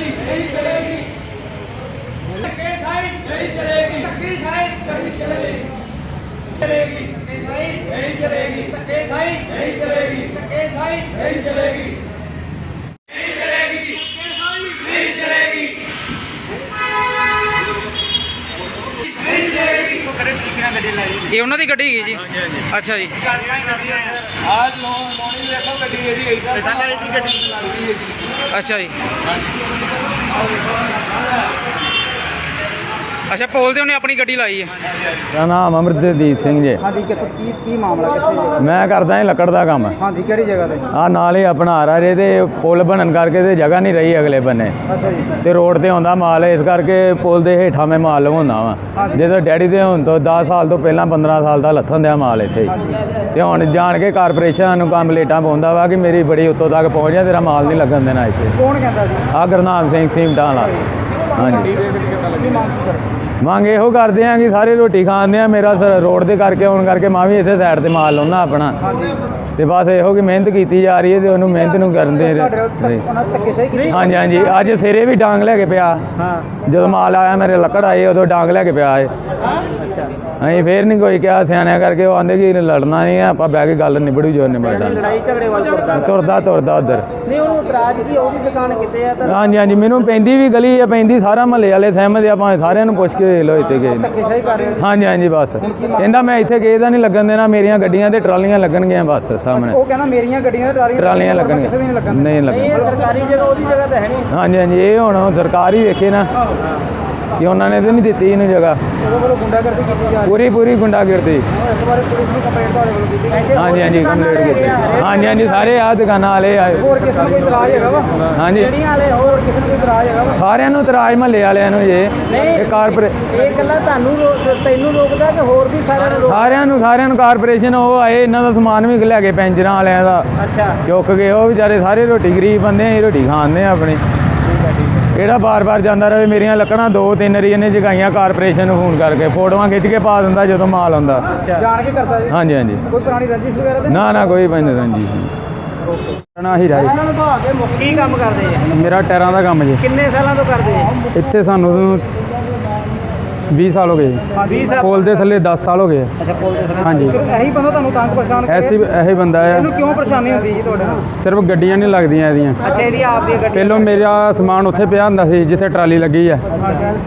चलेगी नहीं चलेगी धक्के साइड नहीं चलेगी धक्के साइड नहीं चलेगी चलेगी नहीं चलेगी धक्के साइड नहीं चलेगी धक्के साइड नहीं चलेगी ਇਹ ਉਹਨਾਂ ਦੀ ਗੱਡੀ ਹੈਗੀ ਜੀ? ਅੱਛਾ ਲੋਣੀ ਗੱਡੀ ਇਹਦੀ ਗੱਡੀ। ਲੱਗਦੀ ਹੈ ਜੀ। ਅੱਛਾ ਜੀ। ਅੱਛਾ ਪੋਲ ਤੇ ਉਹਨੇ ਆਪਣੀ ਗੱਡੀ ਲਾਈ ਹੈ? ਮੇਰਾ ਨਾਮ ਅਮਰਦੀਪ ਸਿੰਘ ਜੀ। ਹਾਂਜੀ ਕਿ ਕੀ ਕੀ ਮਾਮਲਾ ਕਿੱਥੇ ਮੈਂ ਕਰਦਾ ਹਾਂ ਲੱਕੜ ਦਾ ਕੰਮ। ਹਾਂਜੀ ਕਿਹੜੀ ਜਗ੍ਹਾ ਤੇ? ਆ ਨਾਲ ਹੀ ਆਪਣਾ ਆ ਰਿਹਾ ਤੇ ਪੁਲ ਬਣਨ ਕਰਕੇ ਤੇ ਜਗ੍ਹਾ ਨਹੀਂ ਰਹੀ ਅਗਲੇ ਬੰਨੇ। ਅੱਛਾ ਜੀ। ਤੇ ਰੋਡ ਤੇ ਆਉਂਦਾ ਮਾਲ ਇਸ ਕਰਕੇ ਪੁਲ ਦੇ ਹੇਠਾਂ ਮੈਂ ਮਾਲ ਲਵਾਉਂਦਾ ਵਾਂ। ਜਦੋਂ ਡੈਡੀ ਦੇ ਹੁਣ ਤੋਂ 10 ਸਾਲ ਤੋਂ ਪਹਿਲਾਂ 15 ਸਾਲ ਦਾ ਲੱਥਣ ਦਿਆ ਮਾਲ ਇੱਥੇ। ਹੀ। ਤੇ ਹੁਣ ਜਾਣ ਕੇ ਕਾਰਪੋਰੇਸ਼ਨ ਨੂੰ ਕੰਮ ਲੇਟਾਂ ਪਾਉਂਦਾ ਵਾ ਕਿ ਮੇਰੀ ਬੜੀ ਉੱਤੋਂ ਤੱਕ ਪਹੁੰਚ ਜਾ ਤੇਰਾ ਮਾਲ ਨਹੀਂ ਲੱਗਣ ਦੇਣਾ ਇੱਥੇ। ਕੌਣ ਕਹਿੰਦਾ ਜੀ? ਆ ਗੁਰਨਾਮ ਸਿੰਘ ਸੀਮਟਾਂ ਵਾਲਾ। ਹਾਂਜੀ। ਮੰਗ ਇਹੋ ਕਰਦੇ ਆ ਕਿ ਸਾਰੇ ਰੋਟੀ ਖਾਂਦੇ ਆ। ਮੇਰਾ ਰੋਡ ਦੇ ਕਰਕੇ ਆਉਣ ਕਰਕੇ ਮੈਂ ਵੀ ਇੱਥੇ ਸਾਈਡ ਤੇ ਮਾਲ ਲਾਉਣਾ ਆਪਣਾ। ਤੇ ਬਸ ਇਹੋ ਕਿ ਮਿਹਨਤ ਕੀਤੀ ਜਾ ਰਹੀ ਹੈ ਤੇ ਉਹਨੂੰ ਮਿਹਨਤ ਨੂੰ ਕਰਨ ਦੇ ਹਾਂਜੀ ਹਾਂਜੀ। ਅੱਜ ਸਿਰੇ ਵੀ ਡਾਂਗ ਲੈ ਕੇ ਪਿਆ। ਹਾਂ। ਜਦੋਂ ਮਾਲ ਆਇਆ ਮੇਰੇ ਲੱਕੜ ਆਏ ਉਦੋਂ ਡਾਂਗ ਲੈ ਕੇ ਪਿਆ ਏ। ਅੱਛਾ। ਅਸੀਂ ਫੇਰ ਨਹੀਂ ਕੋਈ ਕਿਹਾ ਸਿਆਣਿਆਂ ਕਰਕੇ ਉਹ ਆਂਦੇ ਕਿ ਲੜਨਾ ਨਹੀਂ ਆ ਆਪਾਂ ਬਹਿ ਕੇ ਗੱਲ ਨਿਬੜੂ ਜੋ ਨਿਬੜਦਾ ਲੜਾਈ ਝਗੜੇ ਵੱਲ ਤੁਰਦਾ। ਤੁਰਦਾ ਤੁਰਦਾ ਉਧਰ। ਨਹੀਂ ਉਹਨੂੰ ਇਤਰਾਜ਼ ਕੀ ਉਹ ਵੀ ਦੁਕਾਨ ਕਿਤੇ ਆ ਤਾਂ ਹਾਂਜੀ ਹਾਂਜੀ ਮੈਨੂੰ ਪੈਂਦੀ ਵੀ ਗਲੀ ਆ ਪੈਂਦੀ ਸਾਰਾ ਮਹੱਲੇ ਵਾਲੇ ਸਹਿਮਤ ਆ ਭਾਵੇਂ ਸਾਰਿਆਂ ਨੂੰ ਪੁੱਛ ਕੇ ਲੋ ਇੱਥੇ ਗਏ ਹਾਂਜੀ ਹਾਂਜੀ ਬਸ। ਕਹਿੰਦਾ ਮੈਂ ਇੱਥੇ ਕਿਸੇ ਦਾ ਨਹੀਂ ਲੱਗਣ ਦੇਣਾ ਮੇਰੀਆਂ ਗੱਡੀਆਂ ਤੇ ਟਰਾਲੀਆਂ ਲੱਗਣਗੀਆਂ ਬਸ ਸਾਹਮਣੇ। ਉਹ ਕਹਿੰਦਾ ਮੇਰੀਆਂ ਗੱਡੀਆਂ ਤੇ ਟਰਾਲੀਆਂ ਲੱਗਣਗੀਆਂ ਨਹੀਂ ਲੱਗਣ ਸਰਕਾਰੀ ਜਗ੍ਹਾ ਉਹਦੀ ਜਗ੍ਹਾ ਤਾਂ ਹੈ ਨਹੀਂ ਹਾਂਜੀ ਹਾਂਜੀ ਇਹ ਹੁਣ ਸਰਕਾਰ ਵੇਖੇ ਨਾ। ਕਿ ਉਹਨਾਂ ਨੇ ਤੇ ਨਹੀਂ ਦਿੱਤੀ ਇਹਨੂੰ ਜਗ੍ਹਾ। ਪੂਰੀ ਪੂਰੀ ਗੁੰਡਾਗਰਦੀ। ਹਾਂਜੀ ਹਾਂਜੀ ਕੰਪਲੀਟ ਕੀਤੀ ਹਾਂਜੀ ਹਾਂਜੀ ਸਾਰੇ ਆ ਦੁਕਾਨਾਂ ਵਾਲੇ ਆਏ। ਹੋਰ ਕਿਸੇ ਨੂੰ ਕੋਈ ਇਤਰਾਜ਼ ਹੈਗਾ ਵਾ ਹਾਂਜੀ। ਜਿਹੜੀਆਂ ਵਾਲੇ ਹੋਰ ਕਿਸੇ ਨੂੰ ਕੋਈ ਇਤਰਾਜ਼ ਹੈਗਾ ਵਾ ਸਾਰਿਆਂ ਨੂੰ ਤਰਾਜ ਮਹੱਲੇ ਵਾਲਿਆਂ ਨੂੰ ਜੇ। ਇਹ ਕਾਰਪੋਰੇ ਇਹ ਇਕੱਲਾ ਤੁਹਾਨੂੰ ਤੈਨੂੰ ਰੋਕਦਾ ਕਿ ਹੋਰ ਵੀ ਸਾਰਿਆਂ ਨੂੰ ਸਾਰਿਆਂ ਨੂੰ ਸਾਰਿਆਂ ਨੂੰ ਕਾਰਪੋਰੇਸ਼ਨ ਉਹ ਆਏ ਇਹਨਾਂ ਦਾ ਸਮਾਨ ਵੀ ਲੈ ਕੇ ਪੈਂਜਰਾਂ ਵਾਲਿਆਂ ਦਾ। ਅੱਛਾ। ਚੁੱਕ ਗਏ ਉਹ ਵਿਚਾਰੇ ਸਾਰੇ ਰੋਟੀ ਗਰੀਬ ਬੰਦੇ ਆ ਰੋਟੀ ਖਾਂਦੇ ਆ ਆਪਣੀ। ਕਿਹੜਾ ਬਾਰ-ਬਾਰ ਜਾਂਦਾ ਰਹੇ ਮੇਰੀਆਂ ਲੱਕੜਾਂ ਦੋ ਤਿੰਨ ਰੀ ਇਹਨੇ ਜਗਾਈਆਂ ਕਾਰਪੋਰੇਸ਼ਨ ਨੂੰ ਫੋਨ ਕਰਕੇ ਫੋਟੋਆਂ ਖਿੱਚ ਕੇ ਪਾ ਦਿੰਦਾ ਜਦੋਂ ਮਾਲ ਆਉਂਦਾ। ਜਾਣ ਕੇ ਕਰਦਾ ਜੀ? ਹਾਂਜੀ ਹਾਂਜੀ। ਕੋਈ ਪੁਰਾਣੀ ਰੰਜਿਸ਼ ਵਗੈਰਾ ਤੇ? ਨਾ ਨਾ ਕੋਈ ਪੈਨ ਰੰਜੀ। ਨਾ ਹੀ ਰਾਈ ਕੀ ਕੰਮ ਕਰਦੇ ਆ? ਮੇਰਾ ਟਾਇਰਾਂ ਦਾ ਕੰਮ ਜੀ। ਕਿੰਨੇ ਸਾਲਾਂ ਤੋਂ ਕਰਦੇ ਆ? ਇੱਥੇ ਸਾਨੂੰ 20 ਸਾਲ ਹੋ ਗਏ ਜੀ। ਹਾਂ 20 ਸਾਲ ਪੁਲ ਦੇ ਥੱਲੇ 10 ਸਾਲ ਹੋ ਗਏ। ਅੱਛਾ ਪੁੱਲ ਦੇ ਥੱਲੇ। ਹਾਂਜੀ। ਸਿਰਫ ਇਹੀ ਬੰਦਾ ਤੁਹਾਨੂੰ ਤੰਗ ਪਰੇਸ਼ਾਨ ਕਰੇ? ਐਸੀ ਇਹੀ ਬੰਦਾ ਹੈ। ਇਹਨੂੰ ਕਿਉਂ ਪਰੇਸ਼ਾਨੀ ਹੁੰਦੀ ਜੀ ਤੁਹਾਡੇ ਨਾਲ? ਸਿਰਫ ਗੱਡੀਆਂ ਨਹੀਂ ਲੱਗਦੀਆਂ ਇਹਦੀਆਂ। ਅੱਛਾ ਇਹਦੀ ਆਪ ਦੀ ਗੱਡੀ ਪਹਿਲੋਂ ਮੇਰਾ ਸਮਾਨ ਉੱਥੇ ਪਿਆ ਹੁੰਦਾ ਸੀ ਜਿੱਥੇ ਟਰਾਲੀ ਲੱਗੀ ਆ।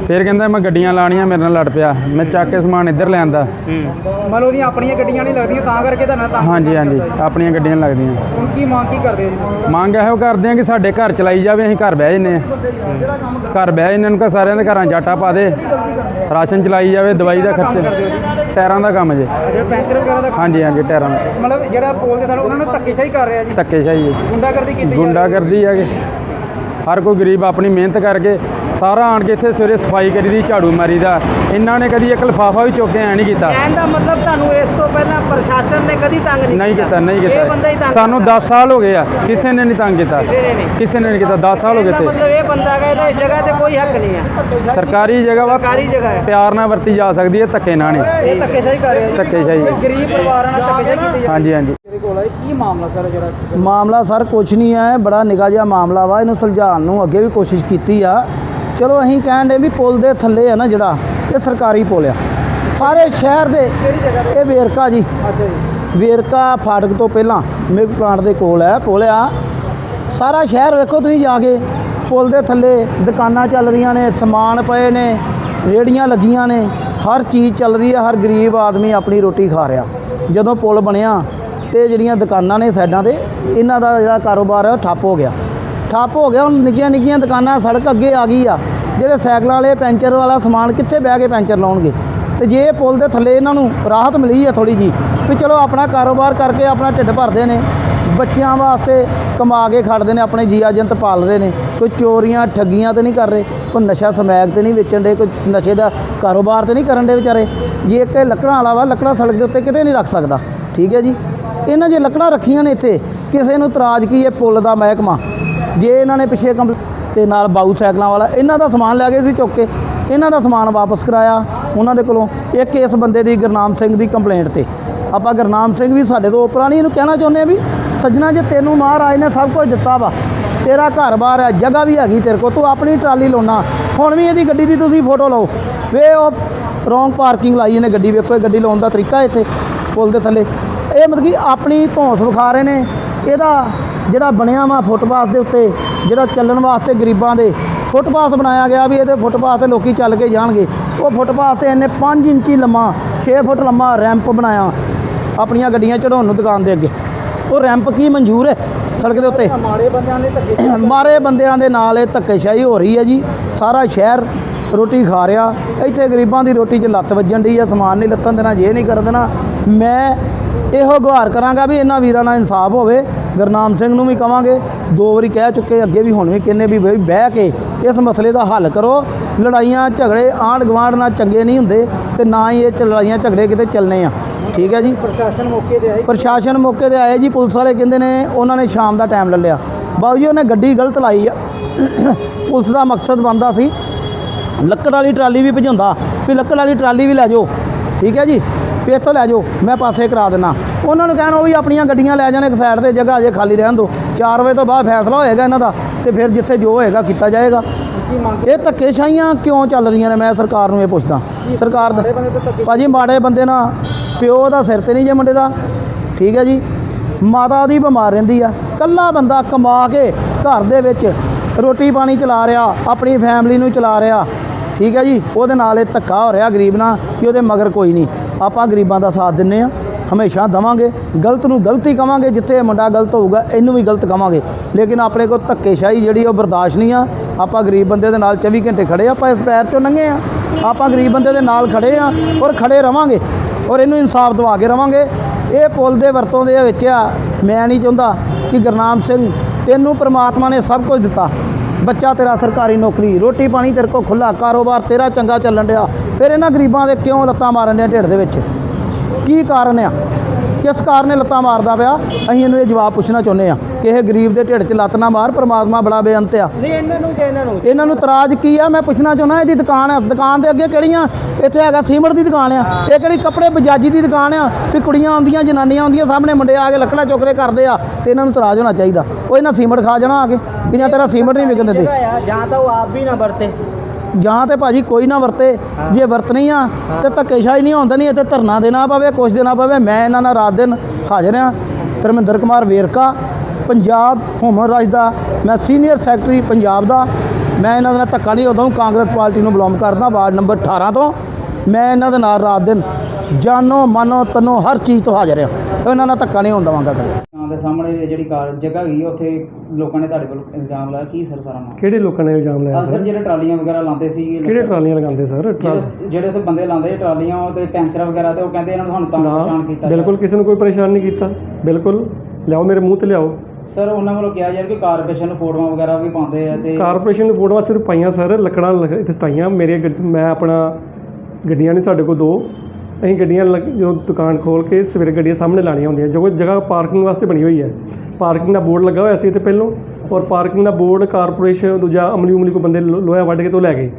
ਫਿਰ ਕਹਿੰਦਾ ਮੈਂ ਗੱਡੀਆਂ ਲਾਣੀਆਂ ਮੇਰੇ ਨਾਲ ਲੜ ਪਿਆ। ਮੈਂ ਚੱਕ ਕੇ ਸਮਾਨ ਇੱਧਰ ਲਿਆਂਦਾ ਮੰਨ ਉਹਦੀਆਂ ਆਪਣੀਆਂ ਗੱਡੀਆਂ ਨਹੀਂ ਲੱਗਦੀਆਂ ਤਾਂ ਕਰਕੇ ਤੁਹਾਨੂੰ ਤੰਗ ਹਾਂਜੀ ਹਾਂਜੀ। ਆਪਣੀਆਂ ਗੱਡੀਆਂ ਲੱਗਦੀਆਂ। ਹੁਣ ਕੀ ਮੰਗ ਕੀ ਕਰਦੇ ਹੋ ਜੀ ਤੁਸੀਂ? ਮੰਗ ਇਹੋ ਕਰਦੇ ਆ ਕਿ ਸਾਡੇ ਘਰ ਚਲਾਈ ਜਾਵੇ ਅਸੀਂ ਘਰ ਬਹਿ ਜੰਨੇ ਘਰ ਬਹਿ ਜੰਨੇ ਨੂੰ ਸਾਰਿਆਂ ਦੇ ਘਰਾਂ ਜਾਟਾ ਪਾ ਦੇ। ਰਾਸ਼ਨ ਚਲਾਈ ਜਾਵੇ ਦਵਾਈ ਦਾ ਖਰਚਾ ਟਾਇਰਾਂ ਦਾ ਕੰਮ ਜੇ। ਜਿਹੜਾ ਪੈਂਚਰ ਵਗੈਰਾ ਦਾ ਹਾਂਜੀ ਹਾਂਜੀ ਟਾਇਰਾਂ ਦਾ। ਮਤਲਬ ਜਿਹੜਾ ਪੁੱਲ ਦੇ ਥੱਲੇ ਉਹਨਾਂ ਨੂੰ ਧੱਕੇਸ਼ਾਹੀ ਕਰ ਰਿਹਾ ਜੀ? ਧੱਕੇਸ਼ਾਹੀ ਗੁੰਡਾਗਰਦੀ ਕੀਤੀ ਜਾ ਰਹੀ ਹੈ। ਗੁੰਡਾ ਕਰਦੀ ਹੈਗੇ। ਹਰ ਕੋਈ ਗਰੀਬ ਆਪਣੀ ਮਿਹਨਤ ਕਰਕੇ ਸਾਰਾ ਆਣ ਕੇ ਇੱਥੇ ਸਵੇਰੇ ਸਫ਼ਾਈ ਕਰੀਦੀ ਝਾੜੂ ਮਾਰੀਦਾ ਇਹਨਾਂ ਨੇ ਕਦੀ ਇੱਕ ਲਿਫਾਫਾ ਵੀ ਚੁੱਕ ਕੇ ਐ ਨਹੀਂ ਕੀਤਾ। ਕਹਿਣ ਦਾ ਮਤਲਬ ਤੁਹਾਨੂੰ ਇਸ ਤੋਂ ਪਹਿਲਾਂ ਪ੍ਰਸ਼ਾਸਨ ਨੇ ਕਦੀ ਤੰਗ ਨਹੀਂ ਨਹੀਂ ਕੀਤਾ? ਨਹੀਂ ਇਹ ਬੰਦਾ ਹੀ ਕੀਤਾ ਤੰਗ ਸਾਨੂੰ 10 ਸਾਲ ਹੋ ਗਏ ਆ। ਕਿਸੇ ਨੇ ਨਹੀਂ ਤੰਗ ਕੀਤਾ। ਕਿਸੇ ਨੇ ਨਹੀਂ। ਕਿਸੇ ਨੇ ਨਹੀਂ ਕੀਤਾ। 10 ਸਾਲ ਹੋ ਗਏ ਇਹਦਾ ਤੇ ਮਤਲਬ ਇਹ ਬੰਦਾ ਹੈਗਾ ਇਹਦਾ ਇਸ ਜਗ੍ਹਾ ਤੇ ਕੋਈ ਹੱਕ ਨਹੀਂ ਹੈ ਸਰਕਾਰੀ ਜਗ੍ਹਾ ਵਾ। ਸਰਕਾਰੀ ਜਗ੍ਹਾ ਹੈ ਪਿਆਰ ਨਾਲ ਵਰਤੀ ਜਾ ਸਕਦੀ ਹੈ ਧੱਕੇ ਨਾਲ ਨਹੀਂ। ਇਹ ਧੱਕੇਸ਼ਾਹੀ ਕਰ ਰਿਹਾ ਜੀ। ਧੱਕੇਸ਼ਾਹੀ ਹੈ। ਕੋਈ ਗਰੀਬ ਪਰਿਵਾਰਾਂ ਨਾਲ ਧੱਕੇਸ਼ਾਹੀ ਕੀਤੀ ਜਾ ਹਾਂਜੀ ਹਾਂਜੀ। ਤੇਰੇ ਕੋਲ ਹੈ ਕੀ ਮਾਮਲਾ ਸਰ ਜਿਹੜਾ ਮਾਮਲਾ ਸਰ ਕੁਛ ਨਹੀਂ ਹੈ। ਬੜਾ ਨਿੱਘਾ ਜਿਹਾ ਮਾਮਲਾ ਵਾ। ਇਹਨੂੰ ਸੁਲਝਾਉਣ ਨੂੰ ਅੱਗੇ ਵੀ ਕੋਸ਼ਿਸ਼ ਕੀਤੀ ਆ। ਚਲੋ ਅਸੀਂ ਕਹਿਣ ਦੇ ਵੀ ਪੁਲ ਦੇ ਥੱਲੇ ਆ ਨਾ ਜਿਹੜਾ ਇਹ ਸਰਕਾਰੀ ਪੁਲ ਆ। ਸਾਰੇ ਸ਼ਹਿਰ ਦੇ ਕਿਹੜੀ ਜਗ੍ਹਾ ਤੇ? ਇਹ ਵੇਰਕਾ ਜੀ। ਅੱਛਾ ਜੀ। ਵੇਰਕਾ ਫਾਟਕ ਤੋਂ ਪਹਿਲਾਂ ਮਿਲਕ ਪਲਾਂਟ ਦੇ ਕੋਲ ਹੈ ਪੁਲ ਆ। ਸਾਰਾ ਸ਼ਹਿਰ ਵੇਖੋ ਤੁਸੀਂ ਜਾ ਕੇ ਪੁਲ ਦੇ ਥੱਲੇ ਦੁਕਾਨਾਂ ਚੱਲ ਰਹੀਆਂ ਨੇ ਸਮਾਨ ਪਏ ਨੇ ਰੇੜੀਆਂ ਲੱਗੀਆਂ ਨੇ ਹਰ ਚੀਜ਼ ਚੱਲ ਰਹੀ ਹੈ ਹਰ ਗਰੀਬ ਆਦਮੀ ਆਪਣੀ ਰੋਟੀ ਖਾ ਰਿਹਾ। ਜਦੋਂ ਪੁਲ ਬਣਿਆ ਤੇ ਜਿਹੜੀਆਂ ਦੁਕਾਨਾਂ ਨੇ ਸਾਈਡਾਂ ਤੇ ਇਹਨਾਂ ਦਾ ਜਿਹੜਾ ਕਾਰੋਬਾਰ ਹੈ ਉਹ ਠੱਪ ਹੋ ਗਿਆ। ਠੱਪ ਹੋ ਗਿਆ, ਹੁਣ ਨਿੱਕੀਆਂ ਨਿੱਕੀਆਂ ਦੁਕਾਨਾਂ ਸੜਕ ਅੱਗੇ ਆ ਗਈ ਆ। ਜਿਹੜੇ ਸਾਈਕਲਾਂ ਵਾਲੇ, ਪੈਂਚਰ ਵਾਲਾ ਸਮਾਨ ਕਿੱਥੇ ਬਹਿ ਕੇ ਪੈਂਚਰ ਲਾਉਣਗੇ? ਤੇ ਜੇ ਇਹ ਪੁਲ ਦੇ ਥੱਲੇ ਇਹਨਾਂ ਨੂੰ ਰਾਹਤ ਮਿਲੀ ਆ ਥੋੜੀ ਜੀ ਵੀ ਚਲੋ ਆਪਣਾ ਕਾਰੋਬਾਰ ਕਰਕੇ ਆਪਣਾ ਢਿੱਡ ਭਰਦੇ ਨੇ, ਬੱਚਿਆਂ ਵਾਸਤੇ ਕਮਾ ਕੇ ਖੜਦੇ ਨੇ, ਆਪਣੇ ਜੀਆ ਜੰਤ ਪਾਲ ਰਹੇ ਨੇ, ਕੋਈ ਚੋਰੀਆਂ, ਠੱਗੀਆਂ ਤੇ ਨਹੀਂ ਕਰ ਰਹੇ, ਕੋਈ ਨਸ਼ਾ ਸਮੈਕ ਤੇ ਨਹੀਂ ਵੇਚਣ ਦੇ, ਕੋਈ ਨਸ਼ੇ ਦਾ ਕਾਰੋਬਾਰ ਤੇ ਨਹੀਂ ਕਰਨ ਦੇ ਵਿਚਾਰੇ। ਜੇ ਇੱਕ ਲੱਕੜਾਂ ਵਾਲਾ ਵਾ, ਲੱਕੜਾਂ ਸੜਕ ਦੇ ਉੱਤੇ ਕਿਤੇ ਨਹੀਂ ਰੱਖ ਸਕਦਾ। ਠੀਕ ਹੈ ਜੀ? ਇਹਨਾਂ ਜੇ ਲੱਕੜਾਂ ਰੱਖੀਆਂ ਨੇ ਇੱਥੇ, ਕਿਸੇ ਨੂੰ ਤਰਾਜ ਕੀ ਇਹ ਪੁੱਲ ਦਾ ਮਹਿਕਮਾ? ਜੇ ਇਹਨਾਂ ਨੇ ਪਿੱਛੇ ਕੰਪ ਤੇ ਨਾਲ ਬਾਊ ਸਾਈਕਲਾਂ ਵਾਲਾ, ਇਹਨਾਂ ਦਾ ਸਮਾਨ ਲੈ ਗਏ ਸੀ ਚੁੱਕ ਕੇ। ਇਹਨਾਂ ਦਾ ਸਮਾਨ ਵਾਪਸ ਕਰਾਇਆ। ਉਹਨਾਂ ਦੇ ਕੋਲੋਂ ਇੱਕ ਇਸ ਬੰਦੇ ਦੀ ਗੁਰਨਾਮ ਸਿੰਘ ਦੀ ਕੰਪਲੇਂਟ ਤੇ। ਆਪਾਂ ਗੁਰਨਾਮ ਸਿੰਘ ਵੀ ਸਾਡੇ ਤੋਂ ਉਪਰਾਂ ਨਹੀਂ ਇਹਨੂੰ ਕਹਿਣਾ ਚਾਹੁੰਦੇ ਆ ਵੀ ਸੱਜਣਾ ਜੇ ਤੈਨੂੰ ਮਹਾਰਾਜ ਨੇ ਸਭ ਕੁਝ ਦਿੱਤਾ ਵਾ, ਤੇਰਾ ਘਰ-ਬਾਰ ਹੈ, ਜਗ੍ਹਾ ਵੀ ਹੈਗੀ ਤੇਰੇ ਕੋਲ, ਤੂੰ ਆਪਣੀ ਟਰਾਲੀ ਲਾਉਣਾ। ਹੁਣ ਵੀ ਇਹਦੀ ਗੱਡੀ ਦੀ ਤੁਸੀਂ ਫੋਟੋ ਲਓ। ਵੇ ਉਹ ਰੋਂਗ ਪਾਰਕਿੰਗ ਲਾਈ ਇਹਨੇ ਗੱਡੀ, ਵੇਖੋ ਇਹ ਗੱਡੀ ਲਾਉਣ ਦਾ ਤਰੀਕਾ ਇੱਥੇ, ਪੁਲ ਦੇ ਥੱਲੇ। ਇਹ ਮਤਲਬ ਕਿ ਆਪਣੀ ਧੌਂਸ ਵਿਖਾ ਰਹੇ ਨੇ। ਇਹਦਾ ਜਿਹੜਾ ਬਣਿਆ ਵਾ ਫੁੱਟਪਾਥ ਦੇ ਉੱਤੇ ਜਿਹੜਾ ਚੱਲਣ ਵਾਸਤੇ ਗਰੀਬਾਂ ਦੇ ਫੁੱਟਪਾਥ ਬਣਾਇਆ ਗਿਆ ਵੀ ਇਹਦੇ ਫੁੱਟਪਾਥ ਤੇ ਲੋਕੀ ਚੱਲ ਕੇ ਜਾਣਗੇ। ਉਹ ਫੁੱਟਪਾਥ ਤੇ ਇਹਨੇ 5 ਇੰਚੀ ਲੰਮਾ 6 ਫੁੱਟ ਲੰਮਾ ਰੈਂਪ ਬਣਾਇਆ। ਆਪਣੀਆਂ ਗੱਡੀਆਂ ਚੜਾਉਣ ਨੂੰ ਦੁਕਾਨ ਦੇ ਅੱਗੇ। ਉਹ ਰੈਂਪ ਕੀ ਮਨਜ਼ੂਰ ਹੈ ਸੜਕ ਦੇ ਉੱਤੇ? ਮਾਰੇ ਬੰਦਿਆਂ ਦੇ ਧੱਕੇ ਮਾਰੇ ਬੰਦਿਆਂ ਦੇ ਨਾਲ ਇਹ ਧੱਕੇਸ਼ਾਹੀ ਹੋ ਰਹੀ ਹੈ ਜੀ। ਸਾਰਾ ਸ਼ਹਿਰ ਰੋਟੀ ਖਾ ਰਿਹਾ। ਇੱਥੇ ਗਰੀਬਾਂ ਦੀ ਰੋਟੀ 'ਚ ਲੱਤ ਵੱਜਣ ਡਈ ਆ ਸਮਾਨ ਨਹੀਂ ਲੱਥਣ ਦੇਣਾ ਜੇ ਨਹੀਂ ਕਰ ਦੇਣਾ। ਮੈਂ ਇਹੋ ਗੁਹਾਰ ਕਰਾਂਗਾ ਵੀ ਇਹਨਾਂ ਵੀਰਾਂ ਨਾਲ ਇਨਸਾਫ ਹੋਵੇ। ਗੁਰਨਾਮ ਸਿੰਘ ਨੂੰ ਵੀ ਕਵਾਂਗੇ। ਦੋ ਵਾਰੀ ਕਹਿ ਚੁੱਕੇ ਅੱਗੇ ਵੀ ਹੁਣ ਵੀ ਕਿੰਨੇ ਵੀ ਬਈ ਬਹਿ ਕੇ ਇਸ ਮਸਲੇ ਦਾ ਹੱਲ ਕਰੋ। ਲੜਾਈਆਂ ਝਗੜੇ ਆਂਢ ਗੁਆਂਢ ਨਾਲ ਚੰਗੇ ਨਹੀਂ ਹੁੰਦੇ ਤੇ ਨਾ ਹੀ ਇਹ ਚ ਲੜਾਈਆਂ ਝਗੜੇ ਕਿਤੇ ਚੱਲਣੇ ਆ। ਠੀਕ ਹੈ ਜੀ? ਪ੍ਰਸ਼ਾਸਨ ਮੌਕੇ ਤੇ ਆਏ ਪ੍ਰਸ਼ਾਸਨ ਮੌਕੇ ਤੇ ਆਏ ਜੀ। ਪੁਲਿਸ ਵਾਲੇ ਕਹਿੰਦੇ ਨੇ ਉਹਨਾਂ ਨੇ ਸ਼ਾਮ ਦਾ ਟਾਈਮ ਲੈ ਲਿਆ। ਬਾਬੂ ਜੀ ਉਹਨੇ ਗੱਡੀ ਗਲਤ ਲਾਈ ਆ। ਪੁਲਿਸ ਦਾ ਮਕਸਦ ਬੰਦਾ ਸੀ ਲੱਕੜ ਵਾਲੀ ਟਰਾਲੀ ਵੀ ਭਜਾਉਂਦਾ। ਵੀ ਲੱਕੜ ਵਾਲੀ ਟਰਾਲੀ ਵੀ ਲੈ ਜਾਓ। ਠੀਕ ਹੈ ਜੀ? ਵੀ ਇੱਥੋਂ ਲੈ ਜਾਓ ਮੈਂ ਪਾਸੇ ਕਰਾ ਦੇਣਾ ਉਹਨਾਂ ਨੂੰ ਕਹਿਣ ਉਹ ਵੀ ਆਪਣੀਆਂ ਗੱਡੀਆਂ ਲੈ ਜਾਣ ਇੱਕ ਸਾਈਡ ਤੇ ਜਗ੍ਹਾ ਅਜੇ ਖਾਲੀ ਰਹਿਣ ਦਿਓ 4 ਵਜੇ ਤੋਂ ਬਾਅਦ ਫੈਸਲਾ ਹੋਏਗਾ ਇਹਨਾਂ ਦਾ ਤੇ ਫਿਰ ਜਿੱਥੇ ਜੋ ਹੋਏਗਾ ਕੀਤਾ ਜਾਏਗਾ। ਇਹ ਧੱਕੇਸ਼ਾਹੀਆਂ ਕਿਉਂ ਚੱਲ ਰਹੀਆਂ ਨੇ ਮੈਂ ਸਰਕਾਰ ਨੂੰ ਇਹ ਪੁੱਛਦਾ। ਸਰਕਾਰ ਦਾ ਭਾਜੀ ਮਾੜੇ ਬੰਦੇ ਨਾਲ ਪਿਓ ਦਾ ਸਿਰ ਤੇ ਨਹੀਂ ਜੇ ਮੁੰਡੇ ਦਾ। ਠੀਕ ਹੈ ਜੀ ਮਾਤਾ ਉਹਦੀ ਬਿਮਾਰ ਰਹਿੰਦੀ ਆ। ਕੱਲਾ ਬੰਦਾ ਕਮਾ ਕੇ ਘਰ ਦੇ ਵਿੱਚ ਰੋਟੀ ਪਾਣੀ ਚਲਾ ਰਿਹਾ ਆਪਣੀ ਫੈਮਿਲੀ ਨੂੰ ਚਲਾ ਰਿਹਾ। ਠੀਕ ਹੈ ਜੀ ਉਹਦੇ ਨਾਲ ਇਹ ਧੱਕਾ ਹੋ ਰਿਹਾ ਗਰੀਬ ਨਾਲ ਕਿ ਉਹਦੇ ਮਗਰ ਕੋਈ ਨਹੀਂ। ਆਪਾਂ ਗਰੀਬਾਂ ਦਾ ਸਾਥ ਦਿੰਨੇ ਆ ਹਮੇਸ਼ਾ ਦਵਾਂਗੇ ਗਲਤ ਨੂੰ ਗਲਤੀ ਕਵਾਂਗੇ ਜਿੱਥੇ ਇਹ ਮੁੰਡਾ ਗਲਤ ਹੋਊਗਾ ਇਹਨੂੰ ਵੀ ਗਲਤ ਕਵਾਂਗੇ। ਲੇਕਿਨ ਆਪਣੇ ਕੋਲ ਧੱਕੇਸ਼ਾਹੀ ਜਿਹੜੀ ਉਹ ਬਰਦਾਸ਼ਤ ਨਹੀਂ ਆ। ਆਪਾਂ ਗਰੀਬ ਬੰਦੇ ਦੇ ਨਾਲ 24 ਘੰਟੇ ਖੜੇ ਆ, ਆਪਾਂ ਇਸ ਪੈਰ ਚੋਂ ਲੰਘੇ ਆ। ਆਪਾਂ ਗਰੀਬ ਬੰਦੇ ਦੇ ਨਾਲ ਖੜੇ ਆ ਔਰ ਖੜੇ ਰਵਾਂਗੇ ਔਰ ਇਹਨੂੰ ਇਨਸਾਫ ਦਵਾ ਕੇ ਰਵਾਂਗੇ। ਇਹ ਪੁੱਲ ਦੇ ਵਰਤੋਂ ਦੇ ਵਿੱਚ ਆ ਮੈਂ ਨਹੀਂ ਚਾਹੁੰਦਾ ਕਿ ਗੁਰਨਾਮ ਸਿੰਘ ਤੈਨੂੰ ਪ੍ਰਮਾਤਮਾ ਨੇ ਸਭ ਕੁਝ ਦਿੱਤਾ। ਬੱਚਾ ਤੇਰਾ ਸਰਕਾਰੀ ਨੌਕਰੀ, ਰੋਟੀ ਪਾਣੀ ਤੇਰੇ ਕੋਲ ਖੁੱਲਾ ਕਾਰੋਬਾਰ ਤੇਰਾ ਚੰਗਾ ਚੱਲਣ ਡਿਆ। ਫਿਰ ਇਹਨਾਂ ਗਰੀਬਾਂ ਦੇ ਕਿਉਂ ਲੱਤਾਂ ਮਾਰਨ ਡਿਆ ਢਿੱਡ ਦੇ ਵਿੱਚ? ਕੀ ਕਾਰਨ ਆ? ਕਿਸ ਕਾਰਨ ਲੱਤਾਂ ਮਾਰਦਾ ਪਿਆ? ਅਸੀਂ ਇਹਨੂੰ ਇਹ ਜਵਾਬ ਪੁੱਛਣਾ ਚਾਹੁੰਦੇ ਆ ਕਿ ਇਹ ਗਰੀਬ ਦੇ ਢਿੱਡ 'ਚ ਲੱਤ ਨਾ ਮਾਰ ਪ੍ਰਮਾਤਮਾ ਬੜਾ ਬੇਅੰਤ ਆ। ਨਹੀਂ ਇਹਨਾਂ ਨੂੰ ਜੇ ਇਹਨਾਂ ਨੂੰ ਇਹਨਾਂ ਨੂੰ ਤਰਾਜ ਕੀ ਆ? ਮੈਂ ਪੁੱਛਣਾ ਚਾਹੁੰਦਾ ਇਹਦੀ ਦੁਕਾਨ ਆ ਦੁਕਾਨ ਦੇ ਅੱਗੇ ਕਿਹੜੀਆਂ? ਇੱਥੇ ਹੈਗਾ ਸੀਮਟ ਦੀ ਦੁਕਾਨ ਆ। ਇਹ ਕਿਹੜੀ ਕੱਪੜੇ ਬਜਾਜੀ ਦੀ ਦੁਕਾਨ ਆ? ਵੀ ਕੁੜੀਆਂ ਆਉਂਦੀਆਂ ਜਨਾਨੀਆਂ ਆਉਂਦੀਆਂ ਸਾਹਮਣੇ ਮੁੰਡੇ ਆ ਕੇ ਲੱਕੜਾ ਚੁੱਕਰੇ ਕਰਦੇ ਆ ਤੇ ਇਹਨਾਂ ਨੂੰ ਤਰਾਜ ਹੋਣਾ ਚਾਹੀਦਾ। ਉਹ ਇਹਨਾਂ ਸੀਮਟ ਖਾ ਜਾਣਾ ਆ ਕੇ ਵੀ ਜਾਂ ਤੇਰਾ ਸੀਮਟ ਨਹੀਂ ਵਿਕਣ ਦਿੰਦੇ ਜਾਂ ਤਾਂ ਉਹ ਆਪ ਵੀ ਨਾ ਵਰਤੇ। ਜਾਂ ਤੇ ਭਾਜੀ ਕੋਈ ਨਾ ਵਰਤੇ ਜੇ ਵਰਤਣੀ ਆ ਤੇ ਧੱਕੇਸ਼ਾਹੀ ਨਹੀਂ ਹੁੰਦਾ ਨਹੀਂ ਇੱਥੇ ਧਰਨਾ ਦੇਣਾ ਪਵੇ ਕੁਛ ਦੇਣਾ ਪਵੇ ਮੈਂ ਇਹਨਾਂ ਨਾਲ ਰਾਤ ਦਿਨ ਹਾਜ਼ਰ ਆ ਧਰਮਿੰਦਰ ਕੁਮਾਰ ਵੇਰਕਾ ਪੰਜਾਬ ਹਿਊਮਨ ਰਾਈਟਸ ਦਾ ਮੈਂ ਸੀਨੀਅਰ ਸੈਕਟਰੀ ਪੰਜਾਬ ਦਾ ਮੈਂ ਇਹਨਾਂ ਦੇ ਨਾਲ ਧੱਕਾ ਨਹੀਂ ਉਦੋਂ ਕਾਂਗਰਸ ਪਾਰਟੀ ਨੂੰ ਬਿਲੋਂਗ ਕਰਦਾ ਵਾਰਡ ਨੰਬਰ 18 ਤੋਂ। ਮੈਂ ਇਹਨਾਂ ਦੇ ਨਾਲ ਰਾਤ ਦਿਨ ਜਾਨੋ ਮਾਨੋ ਤਨੋ ਹਰ ਚੀਜ਼ ਤੋਂ ਹਾਜ਼ਰ ਆ ਇਹਨਾਂ ਨਾਲ ਧੱਕਾ ਨਹੀਂ ਕਦੇ। ਨਾਂ ਦੇ ਸਾਹਮਣੇ ਜਿਹੜੀ ਕਾਰ ਜਗ੍ਹਾ ਗਈ ਉੱਥੇ ਲੋਕਾਂ ਨੇ ਤੁਹਾਡੇ ਕੋਲ ਇਲਜ਼ਾਮ ਲਾਇਆ। ਕੀ ਸਰ ਸਾਰਾ ਮਾਮਲਾ? ਕਿਹੜੇ ਲੋਕਾਂ ਨੇ ਇਲਜ਼ਾਮ ਲਾਇਆ ਸਰ ਜਿਹੜੇ ਟਰਾਲੀਆਂ ਵਗੈਰਾ ਲਾਉਂਦੇ ਸੀ ਕਿਹੜੇ ਟਰਾਲੀਆਂ ਲਗਾਉਂਦੇ ਸਰ? ਜਿਹੜੇ ਜਿਹੜੇ ਉੱਥੇ ਬੰਦੇ ਲਾਉਂਦੇ ਟਰਾਲੀਆਂ ਉਹ ਤੇ ਪੈਂਚਰ ਵਗੈਰਾ ਤੇ ਉਹ ਕਹਿੰਦੇ ਇਹਨਾਂ ਨੂੰ ਸਾਨੂੰ ਤਾਂ ਪਰੇਸ਼ਾਨ ਨਾ ਕੀਤਾ ਬਿਲਕੁਲ ਕਿਸੇ ਨੂੰ ਕੋਈ ਪਰੇਸ਼ਾਨ ਨਹੀਂ ਕੀਤਾ। ਬਿਲਕੁਲ ਲਿਆਓ ਮੇਰੇ ਮੂੰਹ ਤੇ ਲਿਆਓ। ਸਰ ਉਹਨਾਂ ਵੱਲੋਂ ਕਿਹਾ ਯਾਰ ਕਿ ਕਾਰਪੋਰੇਸ਼ਨ ਨੂੰ ਫੋਟੋਆਂ ਵਗੈਰਾ ਵੀ ਪਾਉਂਦੇ ਆ ਤੇ ਕਾਰਪੋਰੇਸ਼ਨ ਦੀ ਫੋਟੋਆਂ ਸਿਰਫ ਪਾਈਆਂ ਸਰ ਲੱਕੜਾਂ ਲਗ- ਇੱਥੇ ਸਟਾਈਆਂ। ਮੇਰੀਆਂ ਗੱਡੀ ਮੈਂ ਆਪਣਾ ਗੱਡੀਆਂ ਨੇ ਸਾਡੇ ਕੋਲ ਦੋ। ਅਸੀਂ ਗੱਡੀਆਂ ਲੱਗ- ਜਦੋਂ ਦੁਕਾਨ ਖੋਲ੍ਹ ਕੇ ਸਵੇਰੇ ਗੱਡੀਆਂ ਸਾਹਮਣੇ ਲਾਉਣੀਆਂ ਹੁੰਦੀਆਂ, ਜੋ ਜਗ੍ਹਾ ਪਾਰਕਿੰਗ ਵਾਸਤੇ ਬਣੀ ਹੋਈ ਹੈ। ਪਾਰਕਿੰਗ ਦਾ ਬੋਰਡ ਲੱਗਾ ਹੋਇਆ ਸੀ ਇੱਥੇ ਪਹਿਲੋਂ, ਔਰ ਪਾਰਕਿੰਗ ਦਾ ਬੋਰਡ ਕਾਰਪੋਰੇਸ਼ਨ, ਦੂਜਾ ਅਮਲੀ ਉਮਲੀ ਕੋ ਬੰਦੇ ਲੋ- ਲੋਹਾ ਵੱਢ ਕੇ ਤੋਂ ਲੈ ਗਏ।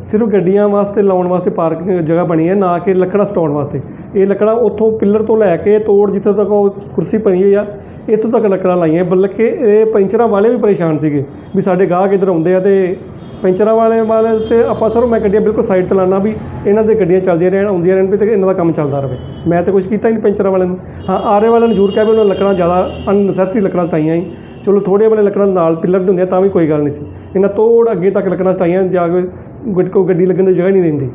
ਸਿਰਫ ਗੱਡੀਆਂ ਵਾਸਤੇ ਲਾਉਣ ਵਾਸਤੇ ਪਾਰਕਿੰਗ ਜਗ੍ਹਾ ਬਣੀ ਹੈ, ਨਾ ਕਿ ਲੱਕੜਾਂ ਸਟਾਉਣ ਵਾਸਤੇ। ਇਹ ਲੱਕੜਾਂ ਉੱਥੋਂ ਪਿੱਲਰ ਤੋਂ ਲੈ ਕੇ ਤੋੜ ਜਿੱਥੇ ਤੱਕ ਉਹ ਕੁਰਸੀ ਪਈ ਹੋਈ ਆ, ਇੱਥੋਂ ਤੱਕ ਲੱਕੜਾਂ ਲਾਈਆਂ, ਬਲਕਿ ਇਹ ਪੈਂਚਰਾਂ ਵਾਲੇ ਵੀ ਪਰੇਸ਼ਾਨ ਸੀਗੇ, ਵੀ ਸਾਡੇ ਗਾਹਕ ਇੱਧਰ ਆਉਂਦੇ ਆ ਤੇ ਪੈਂਚਰਾਂ ਵਾਲੇ ਵਾਲੇ ਤੇ ਆਪਾਂ ਸਰ ਮੈਂ ਗੱਡੀਆਂ ਬਿਲਕੁਲ ਸਾਈਡ ਤੇ ਲਾਣਾ ਵੀ ਇਹਨਾਂ ਦੇ ਗੱਡੀਆਂ ਚੱਲਦੀਆਂ ਰਹਿਣ, ਆਉਂਦੀਆਂ ਰਹਿਣ ਵੀ ਤੇ ਇਹਨਾਂ ਦਾ ਕੰਮ ਚੱਲਦਾ ਰਹੇ। ਮੈਂ ਤਾਂ ਕੁਝ ਕੀਤਾ ਹੀ ਨਹੀਂ ਪੈਂਚਰਾਂ ਵਾਲਿਆਂ ਨੂੰ। ਹਾਂ, ਆਰੇ ਵਾਲਿਆਂ ਨੂੰ ਜ਼ਰੂਰ ਕਹਿ ਵੀ ਉਹਨਾਂ ਲੱਕੜਾਂ ਜ਼ਿਆਦਾ ਅਨਨੈਸੈਸਰੀ ਲੱਕੜਾਂ ਸਟਾਈਆਂ ਹੀ। ਚਲੋ ਥੋੜੇ ਵਾਲੇ ਲੱਕੜਾਂ ਨਾਲ ਪਿੱਲਰ ਦੇ ਹੁੰਦੇ ਆ, ਤਾਂ ਵੀ ਕੋਈ ਗੱਲ ਨਹੀਂ ਸੀ। ਇਹਨਾਂ ਤੋੜ ਅੱਗੇ ਤੱਕ ਲੱਕੜਾਂ ਸਟਾਈਆਂ ਜਾ ਕੇ ਗੁੱਟ ਕੋ ਗੱਡੀ ਲੱਗਣ ਦੀ ਜਗ੍ਹਾ ਨਹੀਂ ਰਹਿੰਦੀ।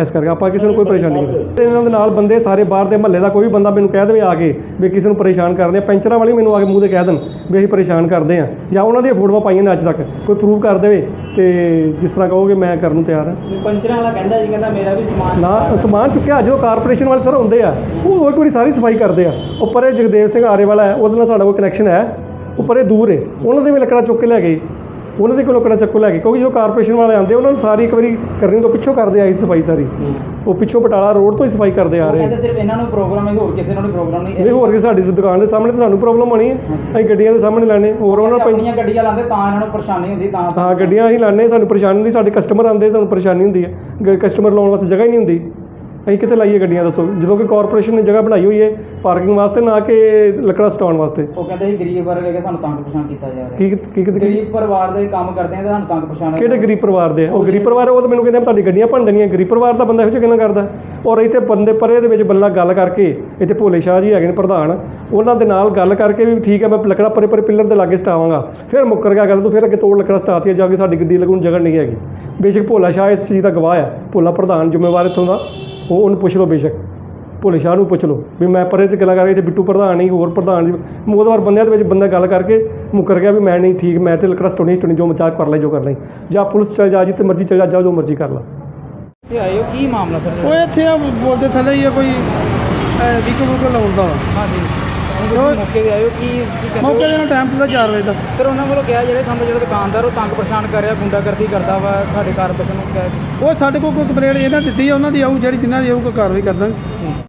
ਇਸ ਕਰਕੇ ਆਪਾਂ ਕਿਸੇ ਨੂੰ ਕੋਈ ਪਰੇਸ਼ਾਨੀ ਨਹੀਂ ਕਰਦੇ। ਇਹਨਾਂ ਦੇ ਨਾਲ ਬੰਦੇ ਸਾਰੇ ਬਾਹਰ ਦੇ ਮਹੱਲੇ ਦਾ ਕੋਈ ਵੀ ਬੰਦਾ ਮੈਨੂੰ ਕਹਿ ਦੇਵੇ ਆ ਕੇ ਵੀ ਕਿਸੇ ਨੂੰ ਪਰੇਸ਼ਾਨ ਕਰਦੇ ਆ ਪੈਂਚਰਾਂ ਵਾਲੇ ਮੈਨੂੰ ਆ ਕੇ ਮੂੰਹ ਤੇ ਕਹਿ ਦੇਣ ਵੀ ਅਸੀਂ ਪਰੇਸ਼ਾਨ ਕਰਦੇ ਆ ਜਾਂ ਉਹਨਾਂ ਦੀਆਂ ਫੋਟੋਆਂ ਪਾਈਆਂ ਨੇ ਅੱਜ ਤੱਕ। ਕੋਈ ਪ੍ਰੂਵ ਕਰ ਦੇਵੇ। ਤੇ ਜਿਸ ਤਰ੍ਹਾਂ ਕਹੋਗੇ ਮੈਂ ਕਰਨ ਨੂੰ ਤਿਆਰ ਹਾਂ। ਪੰਚਰਾਂ ਵਾਲਾ ਕਹਿੰਦਾ ਜੀ ਕਹਿੰਦਾ ਮੇਰਾ ਵੀ ਸਮਾਨ ਨਾ ਸਮਾਨ ਚੁੱਕਿਆ ਜਦੋਂ ਕਾਰਪੋਰੇਸ਼ਨ ਵਾਲੇ ਸਰ ਹੁੰਦੇ ਆ ਉਹ ਇੱਕ ਵਾਰੀ ਸਾਰੀ ਸਫ਼ਾਈ ਕਰਦੇ ਆ। ਉੱਪਰ ਇਹ ਜਗਦੇਵ ਸਿੰਘ ਆਰੇ ਵਾਲਾ ਹੈ ਉਹਦੇ ਨਾਲ ਸਾਡਾ ਕੋਈ ਕਨੈਕਸ਼ਨ ਹੈ। ਉੱਪਰ ਇਹ ਦੂਰ ਹੈ ਉਹਨਾਂ ਦੇ ਵੀ ਲੱਕੜਾਂ ਚੁੱਕ ਕੇ ਲੈ ਗਏ। ਉਹਨਾਂ ਦੇ ਕੋਲ ਲੱਕੜਾਂ ਚੱਕੋ ਲੈ ਗਏ ਕਿਉਂਕਿ ਜੋ ਕਾਰਪੋਰੇਸ਼ਨ ਵਾਲੇ ਆਉਂਦੇ ਉਹਨਾਂ ਨੂੰ ਸਾਰੀ ਇੱਕ ਵਾਰੀ ਕਰਨੀ ਤੋਂ ਪਿੱਛੋਂ ਕਰਦੇ ਆਈ ਸਫ਼ਾਈ ਸਾਰੀ। ਉਹ ਪਿੱਛੋਂ ਬਟਾਲਾ ਰੋਡ ਤੋਂ ਹੀ ਸਫ਼ਾਈ ਕਰਦੇ ਆ ਰਹੇ। ਕਹਿੰਦੇ ਸਿਰਫ ਇਹਨਾਂ ਨੂੰ ਪ੍ਰੋਗਰਾਮ ਹੈ ਹੋਰ ਕਿਸੇ ਨੂੰ ਪ੍ਰੋਗਰਾਮ ਨਹੀਂ। ਨਹੀਂ ਹੋਰ ਕਿ ਸਾਡੀ ਦੁਕਾਨ ਦੇ ਸਾਹਮਣੇ ਤਾਂ ਸਾਨੂੰ ਪ੍ਰੋਬਲਮ ਹੋਣੀ ਹੈ। ਅਸੀਂ ਗੱਡੀਆਂ ਦੇ ਸਾਹਮਣੇ ਲਾਣੇ ਹੋਰ ਉਹਨਾਂ ਨੂੰ ਆਪਣੀਆਂ ਗੱਡੀਆਂ ਲਾਉਂਦੇ ਤਾਂ ਇਹਨਾਂ ਨੂੰ ਪਰੇਸ਼ਾਨੀ ਹੁੰਦੀ ਤਾਂ ਹਾਂ ਗੱਡੀਆਂ ਅਸੀਂ ਲਾਣੇ ਸਾਨੂੰ ਪਰੇਸ਼ਾਨੀ ਹੁੰਦੀ ਸਾਡੇ ਕਸਟਮਰ ਆਉਂਦੇ ਸਾਨੂੰ ਪਰੇਸ਼ਾਨੀ ਹੁੰਦੀ ਹੈ। ਕਸਟਮਰ ਲਾਉਣ ਵਾਸਤੇ ਜਗ੍ਹਾ ਹੀ ਨਹੀਂ ਹੁੰਦੀ। ਅਸੀਂ ਕਿੱਥੇ ਲਾਈਏ ਗੱਡੀਆਂ ਦੱਸੋ? ਜਦੋਂ ਕਿ ਕਾਰਪੋਰੇਸ਼ਨ ਨੇ ਜਗ੍ਹਾ ਬਣਾਈ ਹੋਈ ਹੈ ਪਾਰਕਿੰਗ ਵਾਸਤੇ ਨਾ ਕਿ ਲੱਕੜਾਂ ਸਟਾਉਣ ਵਾਸਤੇ। ਉਹ ਕਹਿੰਦੇ ਸੀ ਗਰੀਬ ਵਰਗ ਕੇ ਸਾਨੂੰ ਤੰਗ ਪਛਾਣ ਕੀਤਾ ਜਾ ਰਿਹਾ। ਕੀ ਕੀ ਕੀ ਗਰੀਬ ਪਰਿਵਾਰ ਦੇ ਕੰਮ ਕਰਦੇ ਆ ਤੇ ਸਾਨੂੰ ਤੰਗ ਪਛਾਣ ਕਿਹੜੇ ਗਰੀਬ ਪਰਿਵਾਰ ਦੇ ਆ? ਉਹ ਗਰੀਬ ਪਰਿਵਾਰ ਆ, ਉਹ ਤਾਂ ਮੈਨੂੰ ਕਹਿੰਦੇ ਆ, ਤੁਹਾਡੀ ਗੱਡੀਆਂ ਭੰਨ ਦੇਣੀਆਂ ਗਰੀਬ ਪਰਿਵਾਰ ਦਾ ਬੰਦਾ ਇਹੋ ਜਿਹਾ ਕਿੰਨਾ ਕਰਦਾ? ਔਰ ਇੱਥੇ ਬੰਦੇ ਪਰੇ ਦੇ ਵਿੱਚ ਬੰਦਾ ਗੱਲ ਕਰਕੇ ਇੱਥੇ ਭੋਲੇ ਸ਼ਾਹ ਜੀ ਹੈਗੇ ਨੇ ਪ੍ਰਧਾਨ ਉਹਨਾਂ ਦੇ ਨਾਲ ਗੱਲ ਕਰਕੇ ਵੀ ਠੀਕ ਹੈ ਮੈਂ ਲੱਕੜਾ ਪਰੇ ਪਰੇ ਪਿੱਲਰ ਦੇ ਲਾਗੇ ਸਟਾਵਾਂਗਾ। ਫਿਰ ਮੁੱਕਰ ਗਿਆ ਗੱਲ ਤੋਂ ਫਿਰ ਅੱਗੇ ਤੋੜ ਲੱਕੜਾ ਸਟਾਤੀਆਂ ਜਾ ਕੇ ਸਾਡੀ ਗੱਡੀ ਲੱਗਣ ਨੂੰ ਜਗ੍ਹਾ ਨਹੀਂ ਹੈਗੀ। ਬੇਸ਼ੱਕ ਭੋਲਾ ਸ਼ਾਹ ਇਸ ਚੀਜ਼ ਦਾ ਗਵਾਹ ਹੈ। ਭੋਲਾ ਪ੍ਰਧਾਨ ਜ਼ਿੰਮੇਵਾਰ ਇੱਥੋਂ ਦਾ। ਉਹ ਉਹਨੂੰ ਪੁੱਛ ਲਓ ਬੇਸ਼ੱਕ। ਭੋਲੇ ਸ਼ਾਹ ਨੂੰ ਪੁੱਛ ਲਓ ਵੀ ਮੈਂ ਪਰੇ 'ਚ ਗੱਲਾਂ ਕਰਕੇ ਇੱਥੇ ਬਿੱਟੂ ਪ੍ਰਧਾਨ ਨਹੀਂ ਹੋਰ ਪ੍ਰਧਾਨ ਜੀ ਮੋਦਵਾਰ ਬੰਦਿਆਂ ਦੇ ਵਿੱਚ ਬੰਦਾ ਗੱਲ ਕਰਕੇ ਮੁੱਕਰ ਗਿਆ ਵੀ ਮੈਂ ਨਹੀਂ ਠੀਕ ਮੈਂ ਤੇ ਲੱਕੜਾ ਸਟੋਣੀ ਸਟੋਣੀ ਜੋ ਮਜ਼ਾਕ ਕਰ ਲੈ ਜੋ ਕਰ ਲੈ। ਜਾਂ ਪੁਲਿਸ ਚਲ ਜਾ ਜਿੱਥੇ ਮਰਜ਼ੀ ਚਲ ਜਾ ਜਾ ਜੋ ਮਰਜ਼ੀ ਕਰ ਲਾ। ਤੇ ਆਇਓ ਕੀ ਮਾਮਲਾ ਸਰ? ਉਹ ਇੱਥੇ ਆ ਬੋਲਦੇ ਥੱਲੇ ਹੀ ਆ ਕੋਈ ਵਿਕੋ ਵਿਕੋ ਲਾਉਂਦਾ। ਹਾਂਜੀ। ਤੁਸੀਂ ਮੌਕੇ ਤੇ ਆਇਓ ਕੀ ਕੀ ਕਹਿੰਦੇ ਮੌਕੇ ਦੇ ਨਾਲ ਟਾਈਮ ਪੂਰਾ 4 ਵਜੇ ਦਾ। ਸਰ ਉਹਨਾਂ ਵੱਲੋਂ ਕਿਹਾ ਜਿਹੜੇ ਸਾਨੂੰ ਜਿਹੜਾ ਦੁਕਾਨਦਾਰ ਉਹ ਤੰਗ ਪਰੇਸ਼ਾਨ ਕਰ ਰਿਹਾ ਗੁੰਡਾਗਰਦੀ ਕਰਦਾ ਵਾ ਸਾਡੇ ਕਾਰਪੋਰੇਸ਼ਨ ਨੂੰ ਕਹਿ ਉਹ ਸਾਡੇ ਕੋਲ ਕੋਈ ਕੰਪਲੇਂਟ ਇਹਨਾਂ ਦਿੱਤੀ ਆ ਉਹਨਾਂ ਦੀ ਆਊ ਜਿਹੜੀ ਜਿਨ੍ਹਾਂ ਦੀ ਆਊ ਕੋਈ ਕਾਰਵਾਈ ਕਰ ਦਾਂਗੇ